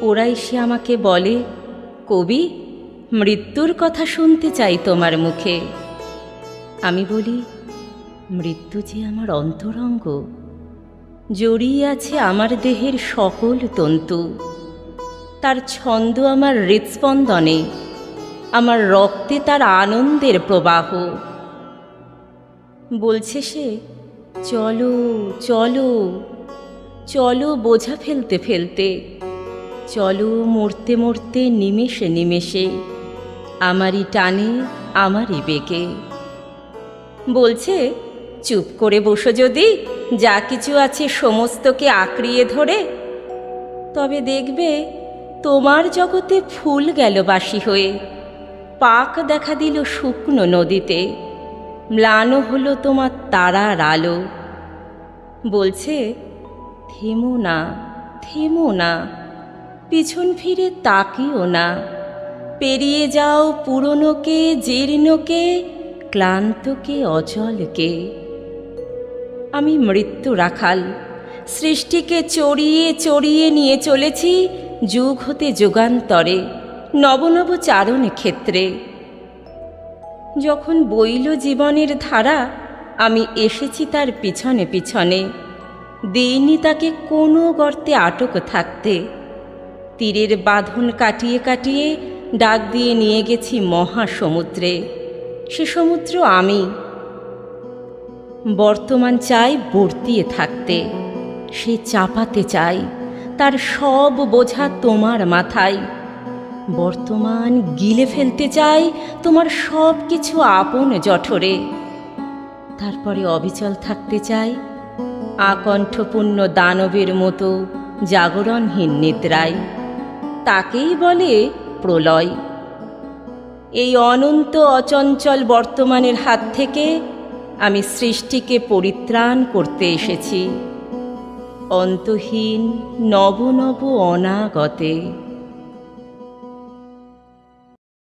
ওরা এসে আমাকে বলে, কবি, মৃত্যুর কথা শুনতে চাই তোমার মুখে। আমি বলি, মৃত্যু যে আমার অন্তরঙ্গ, জড়িয়ে আছে আমার দেহের সকল তন্তু। তার ছন্দ আমার হৃৎস্পন্দনে, আমার রক্তে তার আনন্দের প্রবাহ। বলছে সে, চলো চলো চলো বোঝা ফেলতে ফেলতে। চলো মরতে মরতে নিমেষে নিমেষে, আমারই টানে, আমারই বেগে। বলছে, চুপ করে বসো যদি, যা কিছু আছে সমস্তকে আঁকড়িয়ে ধরে। তবে দেখবে, তোমার জগতে ফুল গেল বাসি হয়ে। পাক দেখা দিল শুকনো নদীতে, ম্লান হলো তোমার তারার আলো। বলছে, থেমো না থেমো না পিছন ফিরে তাকিও না। পেরিয়ে যাও পুরনোকে, জীর্ণকে, ক্লান্তকে, অচলকে। আমি মৃত্যু রাখাল। সৃষ্টিকে চড়িয়ে চড়িয়ে নিয়ে চলেছি যুগ হতে যুগান্তরে, নবনব চারণ ক্ষেত্রে। যখন বইল জীবনের ধারা, আমি এসেছি তার পিছনে পিছনে। দিইনি তাকে কোনো গর্তে আটক থাকতে। তীরের বাঁধন কাটিয়ে কাটিয়ে ডাক দিয়ে নিয়ে গেছি মহাসমুদ্রে। সে সমুদ্র আমি। বর্তমান চাই বর্তিয়ে থাকতে। সে চাপাতে চাই। তার সব বোঝা তোমার মাথায়। বর্তমান গিলে ফেলতে চাই তোমার সব কিছু আপন জঠরে। তারপরে অবিচল থাকতে চাই আকণ্ঠপূর্ণ দানবের মতো জাগরণহীন নিদ্রায়। তাকেই বলে প্রলয়। এই অনন্ত অচঞ্চল বর্তমানের হাত থেকে আমি সৃষ্টিকে পরিত্রাণ করতে এসেছি। অন্তহীন নব নব অনাগতে।